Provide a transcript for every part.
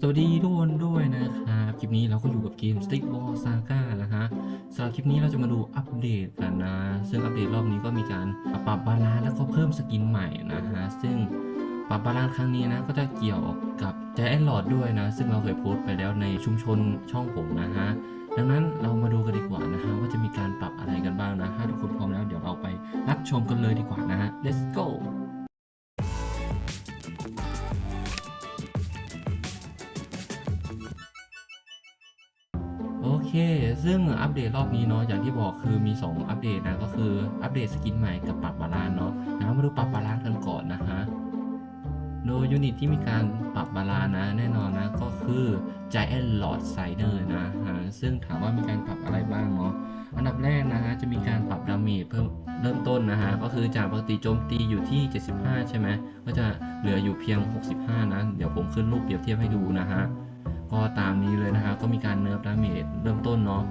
สวัสดีทุกคนด้วยนะครับคลิปนี้เราก็อยู่กับเกม Stick Ball Saga นะฮะสำหรับคลิปนี้เราจะมาดูอัปเดตกันนะ ซึ่งอัปเดตรอบนี้ก็มีการปรับบาลานซ์แล้วก็เพิ่มสกินใหม่นะฮะ ซึ่งปรับบาลานซ์ครั้งนี้นะก็จะเกี่ยวกับแจแอนหลอดด้วยนะ ซึ่งเราเคยโพสต์ไปแล้วในชุมชนช่องผมนะฮะ ดังนั้นเรามาดูกันดีกว่านะฮะว่าจะมีการปรับอะไรกันบ้างนะถ้าทุกคนพร้อมแล้วเดี๋ยวเราไปรับชมกันเลยดีกว่านะฮะ let's go เค ซึ่งอัปเดตรอบนี้เนาะ อย่างที่บอกคือมี 2 อัปเดตนะ ก็คืออัปเดตสกินใหม่กับปรับบาลานเนาะนะมาดูปรับบาลานกันก่อนนะฮะ โดยยูนิตที่มีการปรับบาลานนะ แน่นอนนะ ก็คือ Giant Lord Sider นะฮะ ซึ่งถามว่ามีการปรับอะไรบ้างเนาะ อันดับแรกนะฮะ จะมีการปรับดาเมจเพิ่มเริ่มต้นนะฮะ ก็คือจากปกติโจมตีอยู่ที่ 75 ใช่ไหม ก็จะเหลืออยู่เพียง 65 นะ เดี๋ยวผมขึ้นรูปเปรียบเทียบให้ดูนะฮะ ก็ตามนี้เลยนะฮะก็มีการเนิร์ฟดาเมจเริ่มต้นเนาะ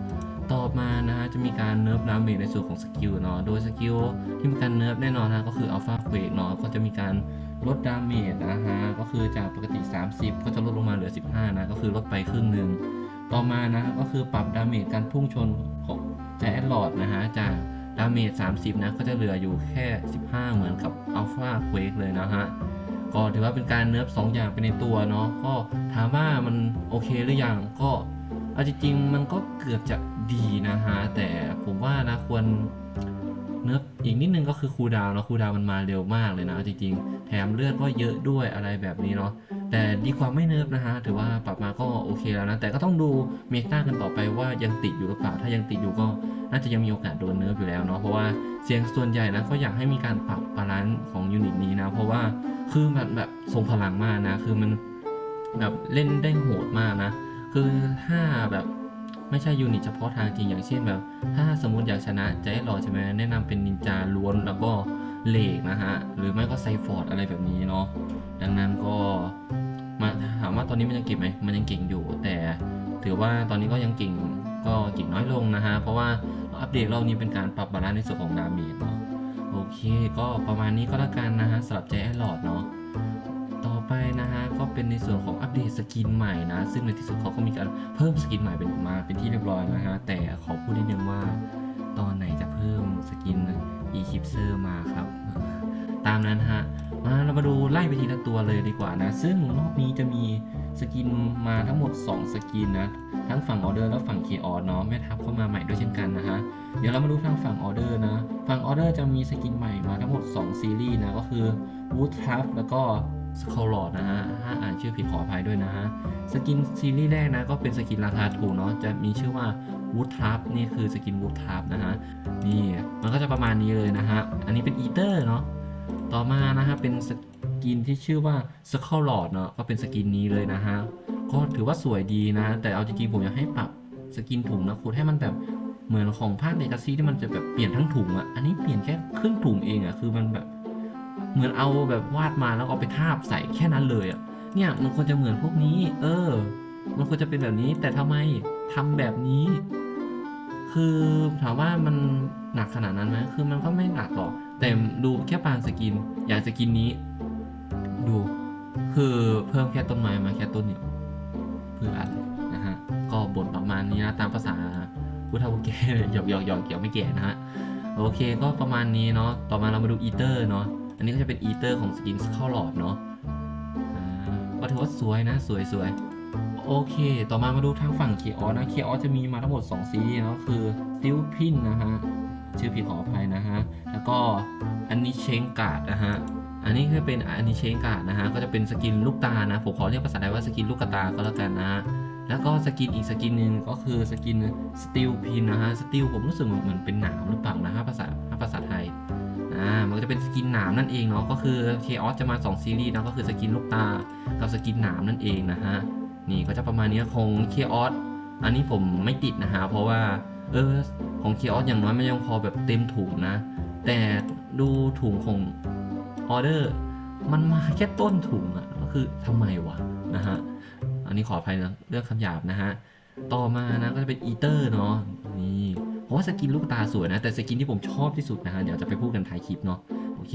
ต่อมานะฮะจะมีการเนิร์ฟดาเมจในส่วนของสกิลเนาะโดยสกิลที่มีการเนิร์ฟแน่นอนนะก็คืออัลฟาเควกเนาะก็จะมีการลดดาเมจนะฮะก็คือจากปกติ 30 ก็จะลดลงมาเหลือ 15 นะก็คือลดไปครึ่งหนึ่งต่อมานะก็คือปรับดาเมจการพุ่งชนของแจแอนหลอดนะฮะจากดาเมจ 30 นะก็จะเหลืออยู่แค่ 15 เหมือนกับอัลฟาเควกเลยนะฮะ ก็ถือว่าเป็นการเนิร์ฟสองอย่างไปในตัวเนาะก็ถามว่ามันโอเคหรือยังก็เอาจริงๆมันก็เกือบจะดีนะฮะแต่ผมว่านะควร เนิร์ฟอีกนิดนึงก็คือคูดาวน์เนาะคูดาวมันมาเร็วมากเลยนะจริงๆ แถมเลือดก็เยอะด้วยอะไรแบบนี้เนาะแต่ดีกว่าไม่เนิร์ฟนะฮะถือว่าปรับมาก็โอเคแล้วนะ แต่ก็ต้องดูเมตากันต่อไปว่ายังติดอยู่หรือเปล่าถ้ายังติดอยู่ก็น่าจะยังมีโอกาสโดนเนิร์ฟอยู่แล้วเนาะเพราะว่าเสียงส่วนใหญ่นะก็อยากให้มีการปรับบาลานซ์ของยูนิตนี้นะ เพราะว่าคือมันแบบทรงพลังมากนะ คือมันแบบเล่นได้โหดมากนะ คือถ้าแบบ ไม่ใช่ยูนิตเฉพาะทางจริงอย่างเช่นแบบ ถ้าสมมติอยากชนะใจหล่อใช่ไหมแนะนำเป็นนินจาล้วนแล้วก็เลกนะฮะ หรือไม่ก็ไซฟอร์ดอะไรแบบนี้เนาะดังนั้นก็มาถามว่าตอนนี้มันยังเก่งไหมมันยังเก่งอยู่ แต่ถือว่าตอนนี้ก็ยังเก่งก็เก่งน้อยลงนะฮะ เพราะว่าอัปเดตรอบนี้เป็นการปรับบาลานซ์ในส่วนของดาเมจเนาะโอเค ก็ประมาณนี้ก็แล้วกันนะฮะสำหรับแจแอนหลอดเนาะ ไปนะฮะก็เป็นในส่วนของอัปเดตสกินใหม่นะ ซึ่งในที่สุดเขาก็มีการเพิ่มสกินใหม่เป็นมาเป็นที่เรียบร้อยนะฮะแต่ขอพูดนิดนึงว่า ตอนไหนจะเพิ่มสกิน e-clipser มาครับ ตามนั้นฮะมาเรามาดูไล่ไปทีละตัวเลยดีกว่านะ ซึ่งรอบนี้จะมีสกินมาทั้งหมด 2 สกินนะ ทั้งฝั่งออเดอร์และฝั่งเคออเนาะแม่ทัพเข้ามาใหม่ด้วยเช่นกันนะฮะ เดี๋ยวเรามาดูทางฝั่งออเดอร์นะ ฝั่งออเดอร์จะมีสกินใหม่มาทั้งหมด 2 ซีรีส์นะ ก็คือ Wood t r a p แล้วก็ s c o l o r d นะฮะ ถ้าอ่านชื่อผิดขออภัยด้วยนะฮะ สกินซีรีส์แรกนะ ก็เป็นสกินราคาถูกเนาะ จะมีชื่อว่า Wood t r a p นี่คือสกิน Wood t r a p นะฮะ นี่ มันก็จะประมาณนี้เลยนะฮะ อันนี้เป็นอีเตอร์เนาะ ต่อมานะฮะ เป็นสกินที่ชื่อว่า s c o l o r d เนาะ ก็เป็นสกินนี้เลยนะฮะ ก็ถือว่าสวยดีนะ แต่เอาจริงๆผมอยากให้ปรับสกินถุงนะคุณให้มันแบบเหมือนของภาคเดกาซี่ที่มันจะแบบเปลี่ยนทั้งถุงอะอันนี้เปลี่ยนแค่ครึ่งถุงเองอะคือมันแบบ เหมือนเอาแบบวาดมาแล้วเอาไปทาบใส่แค่นั้นเลยอะเนี่ยมันควรจะเหมือนพวกนี้ เออ มันควรจะเป็นแบบนี้แต่ทำไมทำแบบนี้ คือถามว่ามันหนักขนาดนั้นไหมคือมันก็ไม่หนักหรอกแต่ดูแค่ปางสกิน อย่างสกินนี้ ดู คือเพิ่มแค่ต้นไม้มาแค่ต้นเดียวเพื่ออะไรนะฮะ ก็บทประมาณนี้นะตามภาษาผู้เฒ่าผู้แก่หยอกหยอกหยอกเกี่ยวไม่แก่นะฮะโอเคก็ประมาณนี้เนาะต่อมาเรามาดูอีเตอร์เนาะ อันนี้ก็จะเป็นอีเตอร์ของสกินเข้าหลอดเนาะอ่าก็ถือว่าสวยนะ สวยสวยโอเค ต่อมามาดูทางฝั่งเคออนะเคออจะมีมาทั้งหมด 2 ซีรีส์เนาะคือซิลพินนะฮะ ชื่อผิดขออภัยนะฮะ แล้วก็อันนี้เชงการ์ดนะฮะ อันนี้คือเป็นอันนี้เชงการ์ดนะฮะ ก็จะเป็นสกินลูกตานะ ผมขอเรียกภาษาไทยว่าสกินลูกกระตาก็แล้วกันนะฮะแล้วก็สกินอีกสกินหนึ่งก็คือสกินสติลพินนะฮะ สติลผมรู้สึกเหมือนเป็นหนามหรือเปล่านะฮะภาษาภาษาไทย อ่า มันก็จะเป็นสกินหนามนั่นเองเนาะ ก็คือเคออสจะมา 2 ซีรีส์นะ ก็คือสกินลูกตา กับสกินหนามนั่นเองนะฮะ นี่ก็จะประมาณนี้ของเคออสอันนี้ผมไม่ติดนะฮะ เพราะว่า เออ ของเคออสอย่างน้อยมันยังพอแบบเต็มถุงนะ แต่ดูถุงของออเดอร์มันมาแค่ต้นถุงอะก็คือทำไมวะนะฮะ อันนี้ขออภัยนะเรื่องคำหยาบนะฮะ ต่อมานะก็จะเป็นอีเตอร์เนาะ นี่ ราะว่าสกินลูกตาสวยนะ แต่สกินที่ผมชอบที่สุดนะฮะเดี๋ยวจะไปพูดกันท้ายคลิปเนาะโอเค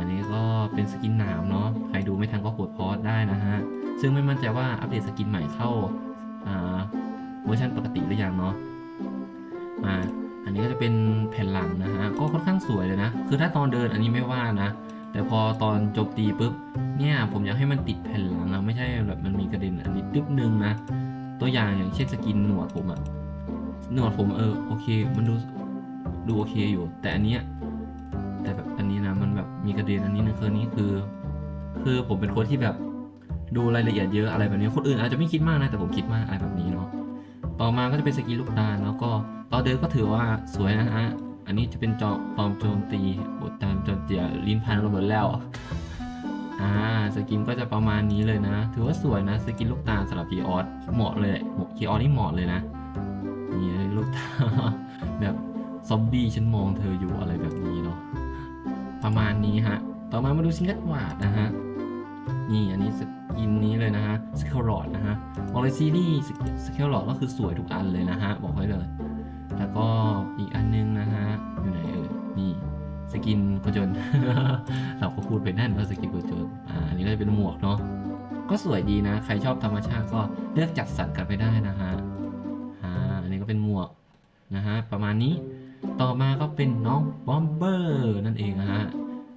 อันนี้ก็เป็นสกินหนามเนาะใครดูไม่ทันก็กดพอสได้นะฮะซึ่งไม่มั่นใจว่าอัปเดตสกินใหม่เข้าเวอร์ชันปกติหรือยังเนาะมาอันนี้ก็จะเป็นแผ่นหลังนะฮะก็ค่อนข้างสวยเลยนะ คือถ้าตอนเดินอันนี้ไม่ว่านะ แต่พอตอนจมตีปุ๊บเนี่ยผมอยากให้มันติดแผ่นหลังนะไม่ใช่แบบมันมีกระเด็นอันนี้ตึ๊บนึงนะตัวอย่างอย่างเช่นสกินหนวดผมอะ หนวดผมเออโอเค มันดูดูโอเคอยู่ แต่อันเนี้ยแต่แบบอันนี้นะมันแบบมีกระเด็นอันนี้นะคือนี้คือ คือผมเป็นคนที่แบบดูรายละเอียดเยอะอะไรแบบนี้คนอื่นอาจจะไม่คิดมากนะแต่ผมคิดมากอะไรแบบนี้เนาะต่อมาก็จะเป็นสกินลูกตาแล้วก็ตอนเดินก็ถือว่าสวยนะฮะอันนี้จะเป็นจอตอมโจมตีบทตามโจมตียลิ้นพันระเบิดแล้วอ่าสกินก็จะประมาณนี้เลยนะ ถือว่าสวยนะสกินลูกตาสำหรับคีออสเหมาะเลยเคีออสนี่เหมาะเลยนะ นี่ลูกตาแบบซอมบี้ฉันมองเธออยู่อะไรแบบนี้เนาะประมาณนี้ฮะ ต่อมามาดูซิงเกิลวาดนะฮะ นี่อันนี้สกินนี้เลยนะฮะสเกลลอดนะฮะบอกเลยซีรีส์สเกลลอดก็คือสวยทุกอันเลยนะฮะ บอกไว้เลย แล้วก็อีกอันนึงนะฮะ อยู่ไหนเอ่ยนี่สกินโคจนเราก็พูดไปนั่นว่าสกินโคจนอ่าอันนี้ก็จะเป็นหมวกเนาะก็สวยดีนะ ใครชอบธรรมชาติก็เลือกจัดสรรกันไปได้นะฮะ ก็เป็นหมวกนะฮะประมาณนี้ต่อมาก็เป็นน้องบอมเบอร์นั่นเองนะฮะ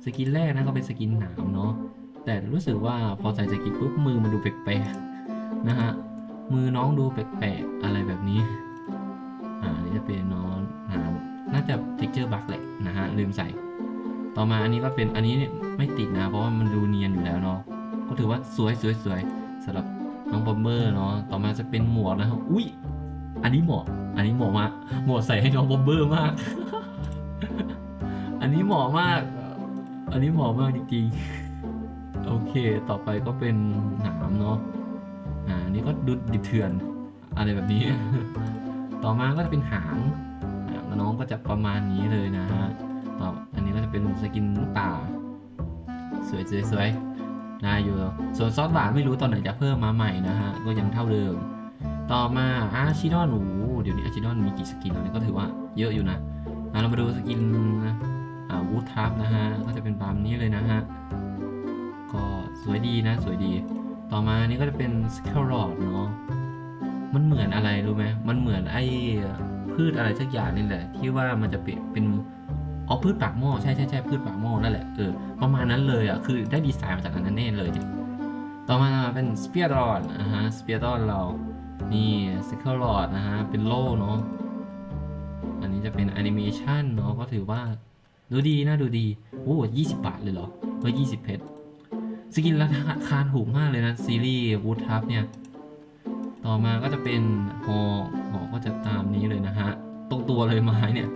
สกินแรกนะก็เป็นสกินหนามเนาะแต่รู้สึกว่าพอใส่สกินปุ๊บมือมันดูแปลกๆนะฮะมือน้องดูแปลกๆอะไรแบบนี้อ่านนี้จะเป็นน้องหนามน่าจะ texture bug แหละนะฮะลืมใส่ ต่อมาอันนี้ก็เป็นอันนี้เนี่ยไม่ติดนะเพราะว่ามันดูเนียนอยู่แล้วเนาะก็ถือว่าสวยสวยสวยสำหรับน้องบอมเบอร์เนาะต่อมาจะเป็นหมวกนะครับอุ้ย อันนี้เหมาะ อันนี้เหมาะมากเหมาะใส่ให้น้องบ๊อมเบอร์มาก อันนี้เหมาะมาก อันนี้เหมาะมากจริงๆ โอเค ต่อไปก็เป็นหนามเนาะ อ่าอันนี้ก็ดูดิบเถื่อนอะไรแบบนี้ ต่อมาก็จะเป็นหางหางน้องก็จะประมาณนี้เลยนะฮะ ต่อ อันนี้ก็จะเป็นสกินลูกตา สวยสวยสวยได้อยู่ ส่วนซอสหวานไม่รู้ตอนไหนจะเพิ่มมาใหม่นะฮะ ก็ยังเท่าเดิม ต่อมาอาชิดอนโอ้เดี๋ยวนี้อาชิดอนมีกี่สกินแล้วเนี่ยก็ถือว่าเยอะอยู่นะเรามาดูสกินวูดทับนะฮะ ก็จะเป็นตามนี้เลยนะฮะ ก็สวยดีนะ สวยดี ต่อมานี่ก็จะเป็นสเคลรอดเนาะ มันเหมือนอะไรรู้ไหมมันเหมือนไอ้พืชอะไรสักอย่างนี่แหละ ที่ว่ามันจะเป็นเป็นอ๋อพืชปากหม้อใช่ใช่ใช่พืชปากหม้อนั่นแหละเออประมาณนั้นเลยอะคือได้ดีไซน์มาจากอันนั้นแน่เลยต่อมาเป็นสเปียร์รอดนะฮะสเปียร์รอดเรา นี่สเคิลรอดนะฮะ เป็นโล่เนาะ อันนี้จะเป็นแอนิเมชันเนาะ ก็ถือว่าดูดีนะดูดี โอ้ยี่สิบบาทเลยเหรอเฮ้ยยี่สิบเพชรสกินราคาถูกมากเลยนะ ซีรีส์วูดทับเนี่ย ต่อมาก็จะเป็นหอหอก็จะตามนี้เลยนะฮะ ตรงตัวเลยไม้เนี่ย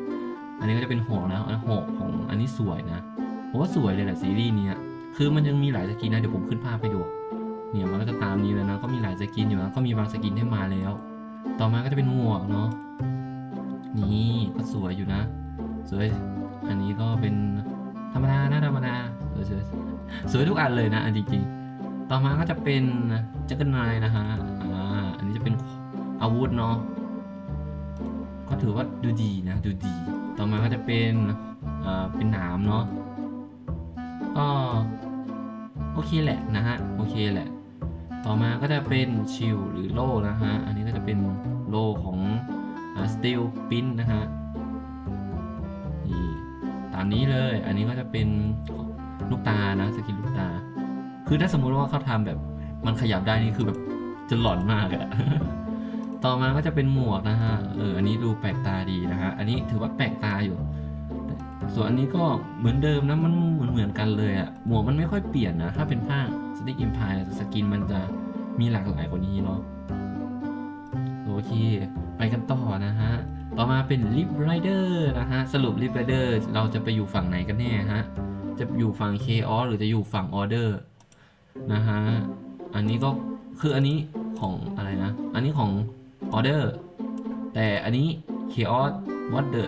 อันนี้ก็จะเป็นหอนะหอของอันนี้สวยนะผมว่าสวยเลยแหละซีรีส์เนี้ยคือมันยังมีหลายสกินนะ เดี๋ยวผมขึ้นภาพไปดู เนี่ยมันก็จะตามนี้เลยนะก็มีหลายสกินอยู่นะก็มีบางสกินที่มาแล้ว ต่อมาก็จะเป็นหมวกเนาะนี่ก็สวยอยู่นะ สวย อันนี้ก็เป็นธรรมดานะธรรมดาสวยสวยสวยทุกอันเลยนะอันจริงๆ ต่อมาก็จะเป็นจักรนายนะฮะอ่าอันนี้จะเป็นอาวุธเนาะก็ถือว่าดูดีนะดูดี ต่อมาก็จะเป็นอ่าเป็นหนามเนาะก็โอเคแหละนะฮะโอเคแหละ ต่อมาก็จะเป็นชิลหรือโล่นะฮะ อันนี้ก็จะเป็นโล่ของสตีลปิ้นนะฮะนี่ตามนี้เลย อันนี้ก็จะเป็นลูกตานะสกินลูกตา คือถ้าสมมุติว่าเขาทำแบบมันขยับได้นี่คือแบบจะหลอนมากอะต่อมาก็จะเป็นหมวกนะฮะ เออ อันนี้ดูแปลกตาดีนะฮะ อันนี้ถือว่าแปลกตาอยู่ ส่วนอันนี้ก็เหมือนเดิมนะ มันเหมือนเหมือนกันเลยอะหมวกมันไม่ค่อยเปลี่ยนนะ ถ้าเป็นภา ติกอิมพายสกินมันจะมีหลากหลายกว่านี้เนาะโอเค ไปกันต่อนะฮะ ต่อมาเป็นลิฟไรเดอร์นะฮะ สรุปลิฟไรเดอร์เราจะไปอยู่ฝั่งไหนกันแน่ฮะ จะอยู่ฝั่ง Chaos หรือจะอยู่ฝั่ง Order นะฮะ อันนี้ก็คืออันนี้ของอะไรนะ อันนี้ของ Order แต่อันนี้ Chaos What the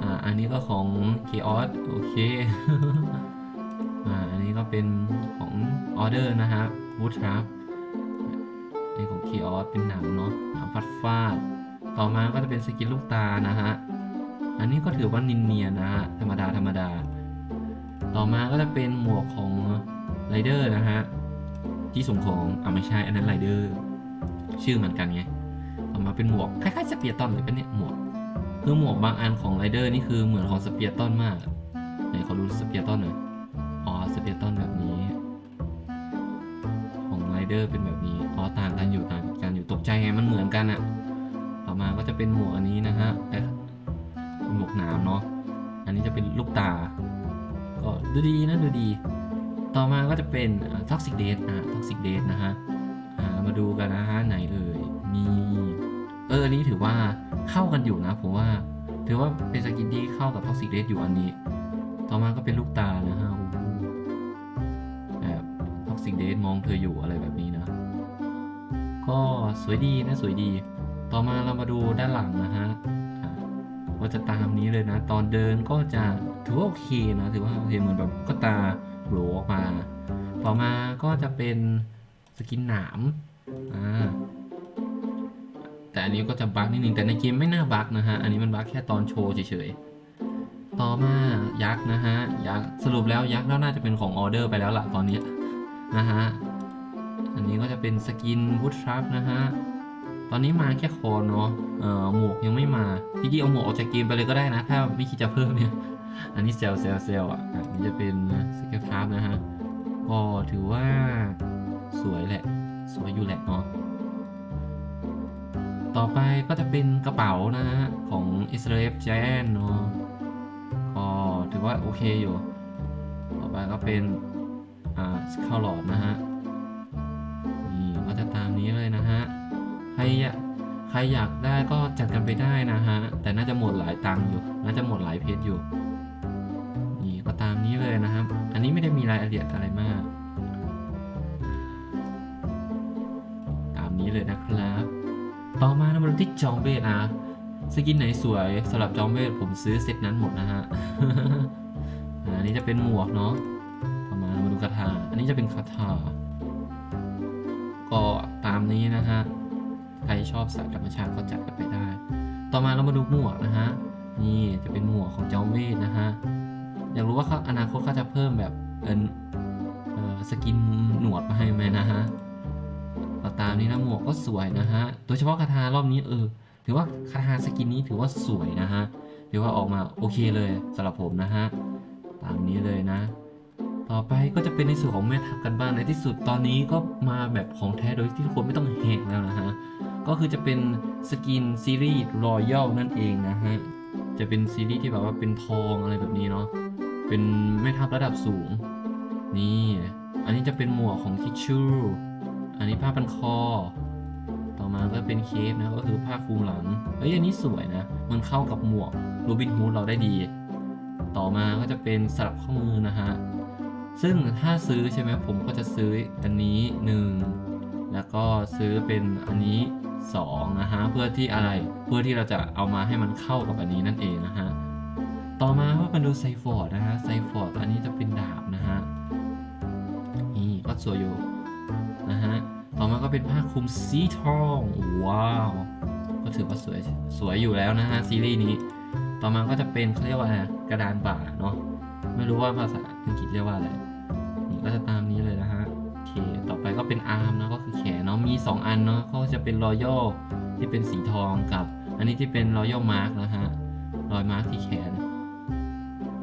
อ่า อันนี้ก็ของ Chaos โอเค อ่าอันนี้ก็เป็นของ Order นะฮะ Wood Trap อันนี้ของ Chaos เป็นหนังเนาะหนังฟาดฟาดต่อมาก็จะเป็นสกินลูกตานะฮะอันนี้ก็ถือว่านินเนียนนะฮะธรรมดาธรรมดา ต่อมาก็จะเป็นหมวกของไรเดอร์นะฮะที่ส่งของอ่าไม่ใช่อันนั้นไรเดอร์ชื่อเหมือนกันไงต่อมาเป็นหมวกคล้ายๆสเปียร์ตันเลยปะเนี่ยหมวกคือหมวกบางอันของไรเดอร์นี่คือเหมือนของสเปียร์ตันมากไหนขอดูสเปียร์ตันหน่อย สเปียร์ตันแบบนี้ ของไรเดอร์เป็นแบบนี้อ๋อต่างกันอยู่ต่างกันอยู่ตกใจไงมันเหมือนกันอะต่อมาก็จะเป็นหมวกอันนี้นะฮะเป็นหมวกหนามเนาะอันนี้จะเป็นลูกตา ก็ดูดีนะดูดี ต่อมาก็จะเป็นท็อกซิกเดทอ่าท็อกซิกเดทนะฮะมาดูกันนะฮะไหนเอ่ยมีเอออันนี้ถือว่าเข้ากันอยู่นะผมว่าถือว่าเป็นสกินที่เข้ากับท็อกซิกเดทอยู่อันนี้ ต่อมาก็เป็นลูกตานะฮะโอ้โห เดทมองเธออยู่อะไรแบบนี้นะ ก็สวยดีนะสวยดี ต่อมาเรามาดูด้านหลังนะฮะอะก็จะตามนี้เลยนะ ตอนเดินก็จะถือว่าโอเคนะถือว่าโอเคเหมือนแบบก็ตาโหลออกมา ต่อมาก็จะเป็นสกินหนามอ่าแต่อันนี้ก็จะบั๊กนิดนึงแต่ในเกมไม่น่าบั๊กนะฮะ อันนี้มันบั๊กแค่ตอนโชว์เฉยๆ ต่อมายักษ์นะฮะยักษ์สรุปแล้วยักษ์แล้วน่าจะเป็นของออเดอร์ไปแล้วล่ะตอนนี้ นะฮะ อันนี้ก็จะเป็นสกินบูททรัพนะฮะ ตอนนี้มาแค่คอเนาะเอ่อหมวกยังไม่มาพี่กี้เอาหมวกออกจากเกมไปเลยก็ได้นะ ถ้าไม่คิดจะเพิ่มเนี่ย อันนี้เซลเซลเซลอะ อันนี้จะเป็นสกิลทรัพนะฮะ ก็ถือว่าสวยแหละ สวยอยู่แหละเนาะต่อไปก็จะเป็นกระเป๋านะฮะ ของ s r a e l j a n เนาะก็ถือว่าโอเคอยู่ ต่อไปก็เป็น อ่าสคาลลอดนะฮะนี่ก็จะตามนี้เลยนะฮะใครอยากใครอยากได้ก็จัดกันไปได้นะฮะแต่น่าจะหมดหลายตังค์อยู่ น่าจะหมดหลายเพจอยู่นี่ก็ตามนี้เลยนะครับ อันนี้ไม่ได้มีรายละเอียดอะไรมาก ตามนี้เลยนะครับ ต่อมาเรามาดูที่จอมเวทนะสกินไหนสวยสำหรับจอมเวทผมซื้อเซตนั้นหมดนะฮะ อันนี้จะเป็นหมวกเนาะ คาถา อันนี้จะเป็นคาถา ก็ตามนี้นะฮะ ใครชอบสายธรรมชาติก็จัดกันไปได้ ต่อมาเรามาดูหมวกนะฮะ นี่จะเป็นหมวกของเจ้าเวทนะฮะ อยากรู้ว่าอนาคตเขาจะเพิ่มแบบเออเออสกินหนวดมาให้ไหมนะฮะก็ตามนี้นะหมวกก็สวยนะฮะ โดยเฉพาะคาถารอบนี้เออ ถือว่าคาถาสกินนี้ถือว่าสวยนะฮะ ถือว่าออกมาโอเคเลยสำหรับผมนะฮะ ตามนี้เลยนะ ต่อไปก็จะเป็นในส่วนของแม่ทัพกันบ้างในที่สุดตอนนี้ก็มาแบบของแท้โดยที่ทุกคนไม่ต้องแหกแล้วนะฮะ ก็คือจะเป็นสกินซีรีส์รอยัลนั่นเองนะฮะ จะเป็นซีรีส์ที่แบบว่าเป็นทองอะไรแบบนี้เนาะ เป็นแม่ทัพระดับสูง นี่ อันนี้จะเป็นหมวกของทิชชู่อันนี้ผ้าพันคอ ต่อมาก็เป็นเคฟนะ ก็คือผ้าคลุมหลัง เอ้ยอันนี้สวยนะ มันเข้ากับหมวกโรบินฮูดเราได้ดี ต่อมาก็จะเป็นสลับข้อมือนะฮะ ซึ่งถ้าซื้อใช่ไหมผมก็จะซื้ออันนี้หนึ่งแล้วก็ซื้อเป็นอันนี้สองนะฮะ เพื่อที่อะไรเพื่อที่เราจะเอามาให้มันเข้ากับอันนี้นั่นเองนะฮะ ต่อมาก็มาดูไซฟอร์ดนะฮะไซฟอร์ดอันนี้จะเป็นดาบนะฮะนี่ก็สวยอยู่นะฮะต่อมาก็เป็นผ้าคลุมสีทอง ว้าว ก็ถือว่าสวยสวยอยู่แล้วนะฮะซีรีส์นี้ ต่อมาก็จะเป็นเขาเรียกว่าอะไรกระดานบ่าเนาะไม่รู้ว่าภาษาอังกฤษเรียกว่าอะไรนี่ก็จะตามนี้เลยนะฮะโอเคต่อไปก็เป็นอาร์มนะก็คือแขนเนาะมี 2 อันเนาะเขาจะเป็นรอยัลที่เป็นสีทองกับ อันนี้ที่เป็นรอยัลมาร์กนะฮะรอยมาร์กที่แขน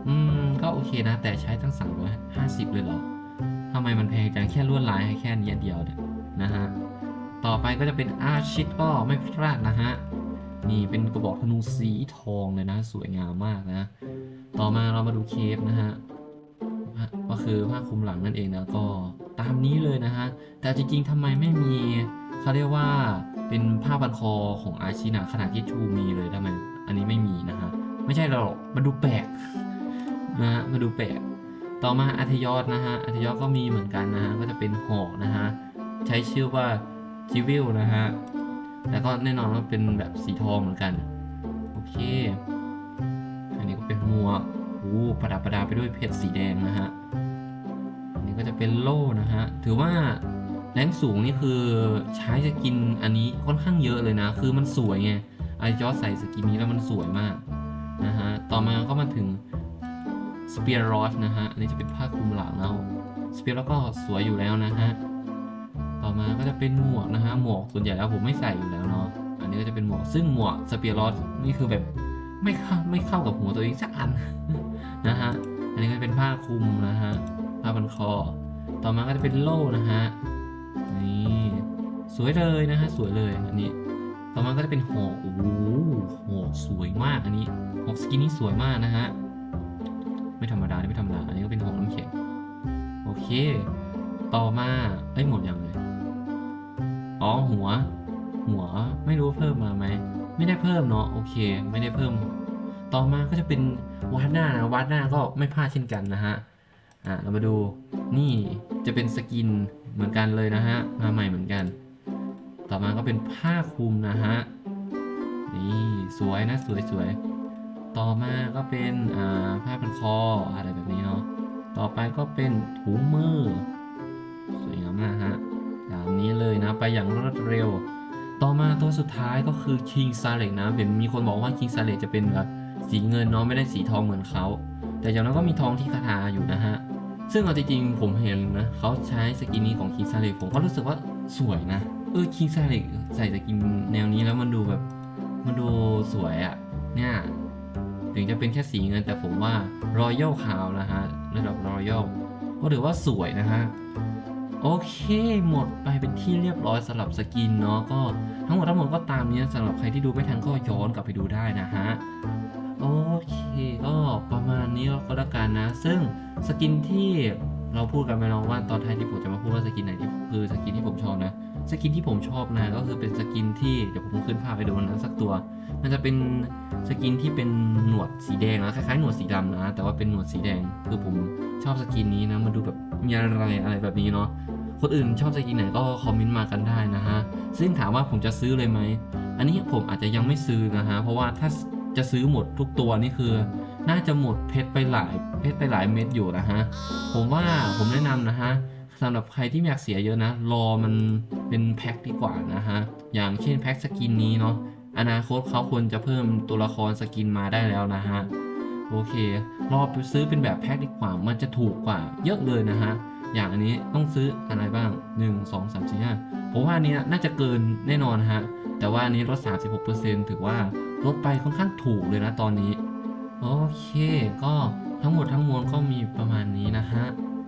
อืมก็โอเคนะ แต่ใช้ทั้ง 350 เลยเหรอทำไมมันแพงจังแค่ลวดลายให้แค่นี้เดียวเนี่ยนะฮะต่อไปก็จะเป็นอาชิตก็ไม่พลาดนะฮะ นี่เป็นกระบอกธนูสีทองเลยนะ สวยงามมากนะ ต่อมาเรามาดูเคปนะฮะก็คือผ้าคลุมหลังนั่นเองนะก็ตามนี้เลยนะฮะ แต่จริงๆทำไมไม่มีเขาเรียกว่าเป็นผ้าพันคอของอาชินะขนาดที่ชูมีเลยทำไมอันนี้ไม่มีนะฮะ ไม่ใช่หรอกมันดูแปลกนะฮะมาดูแปลกต่อมาอัธยอดนะฮะอัธยอดก็มีเหมือนกันนะฮะก็จะเป็นหอกนะฮะใช้ชื่อว่าจิวิลนะฮะ แล้วก็แน่นอนว่าเป็นแบบสีทองเหมือนกัน โอเค อันนี้ก็เป็นหมวกโอ้ประดับประดาไปด้วยเพชรสีแดงนะฮะ อันนี้ก็จะเป็นโล่นะฮะ ถือว่าแรงสูงนี่คือใช้สกินอันนี้ค่อนข้างเยอะเลยนะ คือมันสวยไง ไอจอใส่สกินนี้แล้วมันสวยมากนะฮะ ต่อมาก็มาถึงสเปียร์รอสนะฮะ อันนี้จะเป็นผ้าคลุมหลังแล้วสเปียร์แล้วก็สวยอยู่แล้วนะฮะ ต่อมาก็จะเป็นหมวกนะฮะหมวกส่วนใหญ่แล้วผมไม่ใส่อยู่แล้วเนาะอันนี้ก็จะเป็นหมวกซึ่งหมวกสเปียร์รอสนี่คือแบบไม่เข้าไม่เข้ากับหัวตัวเองสักอันนะฮะอันนี้ก็เป็นผ้าคลุมนะฮะผ้าพันคอ ต่อมาก็จะเป็นโล่นะฮะนี่สวยเลยนะฮะสวยเลยอันนี้ ต่อมาก็จะเป็นหอกโอ้โหหอกสวยมากอันนี้หอกสกินนี่สวยมากนะฮะไม่ธรรมดาไม่ธรรมดาอันนี้ก็เป็นหอกน้ำแข็งโอเค ต่อมาเอ้หมดยังเลย อ๋อหัว หัวไม่รู้เพิ่มมาไหมไม่ได้เพิ่มเนาะโอเค ไม่ได้เพิ่ม ต่อมาก็จะเป็นวาดหน้านะวาดหน้าก็ไม่พลาดเช่นกันนะฮะอะเรามาดูนี่จะเป็นสกินเหมือนกันเลยนะฮะมาใหม่เหมือนกัน ต่อมาก็เป็นผ้าคลุมนะฮะนี่สวยนะสวยสวยต่อมาก็เป็นอ่าผ้าพันคออะไรแบบนี้เนาะต่อไปก็เป็นถุงมือ สวยงามมากฮะ นี้เลยนะ ไปอย่างรวดเร็ว ต่อมาตัวสุดท้ายก็คือ King s a l e นะเห็นมีคนบอกว่า King s a l e จะเป็นแบบสีเงินเนาะไม่ได้สีทองเหมือนเขา แต่อย่างนั้นก็มีทองที่คาถาอยู่นะฮะ ซึ่งเอาจริงๆผมเห็นนะเขาใช้สกินนี้ของ King s a l e ผมก็รู้สึกว่าสวยนะ เออ King s a l e ใส่สกินแนวนี้แล้วมันดูแบบมันดูสวยอะเนี่ยถึงจะเป็นแค่สีเงินแต่ผมว่า Royal ขาวนะฮะระดับ Royal ก็ถือว่าสวยนะฮะ โอเคหมดไปเป็นที่เรียบร้อยสำหรับสกินเนาะก็ทั้งหมดทั้งหมดก็ตามนี้สำหรับใครที่ดูไม่ทันก็ย้อนกลับไปดูได้นะฮะโอเคก็ประมาณนี้ก็แล้วกันนะ ซึ่งสกินที่เราพูดกันไปแล้วว่าตอนท้ายที่ผมจะมาพูดว่าสกินไหนที่คือสกินที่ผมชอบนะสกินที่ผมชอบนะก็คือเป็นสกินที่เดี๋ยวผมขึ้นภาพไปดูนะสักตัว มันจะเป็นสกินที่เป็นหนวดสีแดงนะคล้ายๆหนวดสีดำนะ แต่ว่าเป็นหนวดสีแดงคือผมชอบสกินนี้นะมันดูแบบมีอะไรอะไรแบบนี้เนาะ คนอื่นชอบสกินไหนก็คอมเมนต์มากันได้นะฮะ ซึ่งถามว่าผมจะซื้อเลยไหม อันนี้ผมอาจจะยังไม่ซื้อนะฮะ เพราะว่าถ้าจะซื้อหมดทุกตัวนี่คือ น่าจะหมดเพชรไปหลายเพชรไปหลายเม็ดอยู่นะฮะ ผมว่าผมแนะนำนะฮะสำหรับใครที่ไม่อยากเสียเยอะนะ รอมันเป็นแพ็คดีกว่านะฮะ อย่างเช่นแพ็คสกินนี้เนาะ อนาคตเขาควรจะเพิ่มตัวละครสกินมาได้แล้วนะฮะ โอเค รอไปซื้อเป็นแบบแพ็คดีกว่า มันจะถูกกว่าเยอะเลยนะฮะ อย่างอันนี้ต้องซื้ออะไรบ้าง 1 2 3 4 5ผมว่าอันนี้น่าจะเกินแน่นอนฮะ แต่ว่าอันนี้ลด 36%ถือว่าลดไปค่อนข้างถูกเลยนะตอนนี้ โอเค ก็ทั้งหมดทั้งมวลก็มีประมาณนี้นะฮะ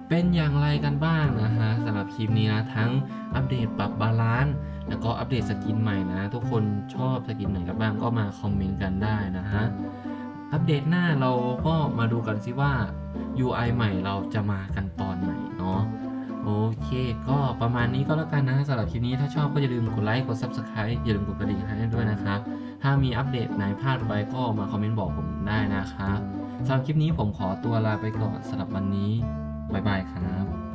เป็นอย่างไรกันบ้างนะฮะสำหรับคลิปนี้นะ ทั้งอัปเดตปรับบาลานซ์แล้วก็อัปเดตสกินใหม่นะ ทุกคนชอบสกินไหนกันบ้างก็มาคอมเมนต์กันได้นะฮะ อัปเดตหน้าเราก็มาดูกันสิว่า UI ใหม่เราจะมากันตอนไหนเนาะโอเค ก็ประมาณนี้ก็แล้วกันนะสำหรับคลิปนี้ถ้าชอบก็อย่าลืมกดไลค์กด Subscribe อย่าลืมกดกระดิ่งให้ด้วยนะครับ ถ้ามีอัปเดตไหนพลาดไปก็มาคอมเมนต์บอกผมได้นะครับสำหรับคลิปนี้ผมขอตัวลาไปก่อนสำหรับวันนี้บ๊ายบายครับ